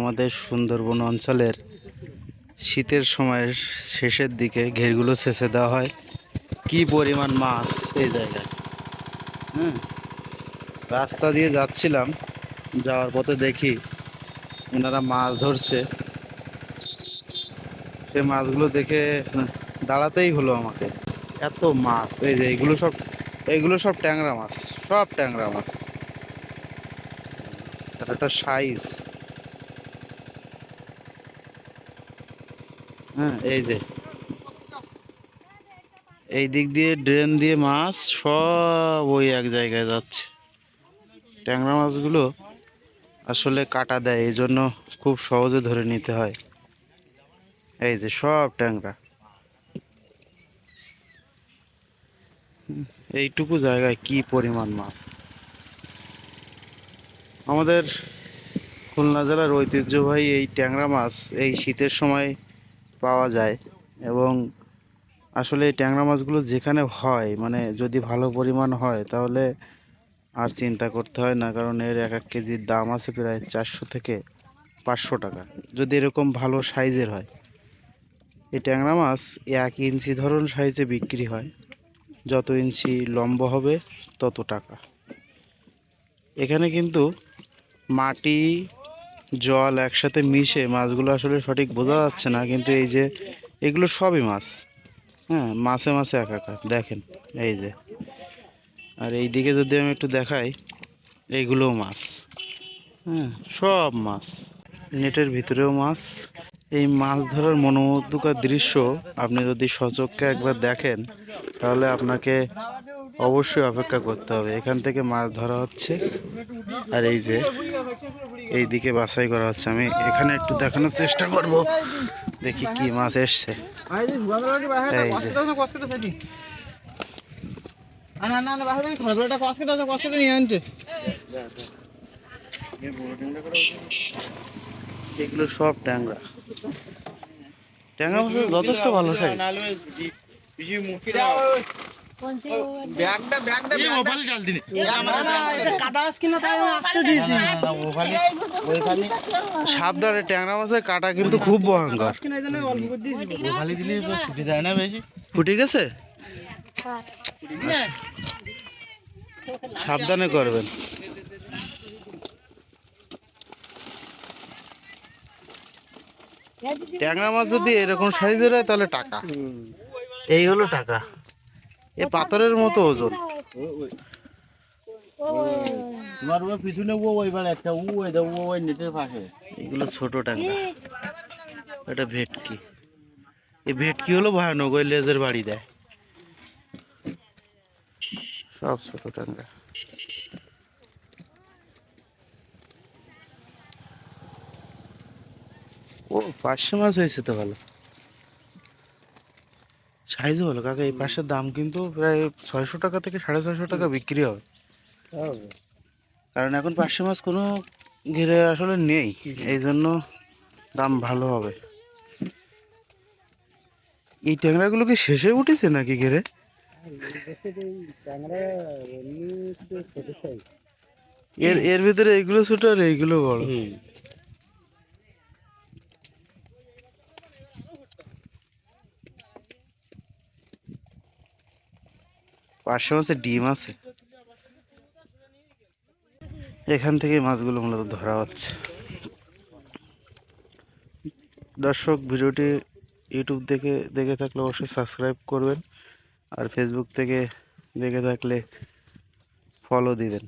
আমাদের সুন্দরবন অঞ্চলের শীতের সময়ের শেষের দিকে ঘেরগুলো ছেঁচে দেওয়া হয়। কি পরিমাণ মাছ এই জায়গায়? হ্যাঁ রাস্তা দিয়ে যাচ্ছিলাম, যাওয়ার পথে দেখি ওনারা মাছ ধরছে। সে মাছগুলো দেখে দাঁড়াতেই হলো আমাকে। এত মাছ, এই যে এগুলো সব এগুলো সব ট্যাংরা মাছ, সব ট্যাংরা মাছ। একটা সাইজ। হ্যাঁ এই যে। এই দিক দিয়ে ড্রেন দিয়ে মাছ সব ওই এক জায়গায় যাচ্ছে। ট্যাংরা মাছগুলো আসলে কাটা দেয়, এই জন্য খুব সহজে ধরে নিতে হয়। এই যে সব ট্যাংরা। এইটুকু জায়গায় কি পরিমাণ মাছ? আমাদের খুলনা জেলার ঐতিহ্যবাহী এই ট্যাংরা মাছ এই শীতের সময় পাওয়া যায় এবং আসলে এই ট্যাংরা মাছগুলো যেখানে হয় মানে যদি ভালো পরিমাণ হয় তাহলে আর চিন্তা করতে হয় না, কারণ এর এক এক কেজির দাম আছে প্রায় চারশো থেকে পাঁচশো টাকা। যদি এরকম ভালো সাইজের হয়, এই ট্যাংরা মাছ এক ইঞ্চি ধরন সাইজে বিক্রি হয়, যত ইঞ্চি লম্বা হবে তত টাকা। এখানে কিন্তু মাটি জল একসাথে মিশে মাছগুলো আসলে সঠিক বোঝা যাচ্ছে না, কিন্তু এই যে এগুলো সবই মাছ। হ্যাঁ মাছে মাছে একাকার, দেখেন, এই যে। আর এই দিকে যদি আমি একটু দেখাই এইগুলোও মাছ। হ্যাঁ সব মাছ, নেটের ভিতরেও মাছ। এই মাছ ধরার মনোমুগ্ধকর দৃশ্য আপনি যদি সচক্ষে একবার দেখেন, তাহলে আপনাকে অবশ্যই অপেক্ষা করতে হবে। এখান থেকে মাছ ধরা হচ্ছে। আর এই যে, এই দিকে বাছাই করা হচ্ছে। আমি এখানে একটু দেখানোর চেষ্টা করব। দেখি কি মাছ এসছে। এগুলো সব ট্যাংরা। ট্যাংরা যথেষ্ট ভালো সাবধানে ট্যাংরা মাছের কাটা কিন্তু খুব ভয়ঙ্কর। ফুটে গেছে? সাবধানে করবেন। ট্যাংরা মাছ যদি এরকম সাইজের হয় তাহলে টাকা। এই হলো টাকা। এ পাথরের মতো ওজন। তোমার ওই পিছনে ও ওইবার একটা ও ওই দা ও ওই নেটের পাশে। এগুলো ছোট এটা ভেটকি। এই ভেটকি হলো ভয়ানক ওই লেজের বাড়ি দেয়। সব ছোট ও পাঁচশো মাছ হয়েছে তো ভালো। সাইজও ভালো কাকা এই পাশের দাম কিন্তু প্রায় ছয়শো টাকা থেকে সাড়ে ছয়শো টাকা বিক্রি হবে। কারণ এখন পার্শে মাছ কোনো ঘিরে আসলে নেই এই জন্য দাম ভালো হবে। এই ট্যাংরাগুলো কি শেষে উঠেছে নাকি ঘিরে? এর এর ভিতরে এইগুলো ছোট আর এইগুলো বড়। পার্শে মাছের ডিম আছে। এখান থেকে মাছগুলো মূলত ধরা হচ্ছে। দর্শক, ভিডিওটি ইউটিউব থেকে দেখে থাকলে অবশ্যই সাবস্ক্রাইব করবেন, আর ফেসবুক থেকে দেখে থাকলে ফলো দিবেন।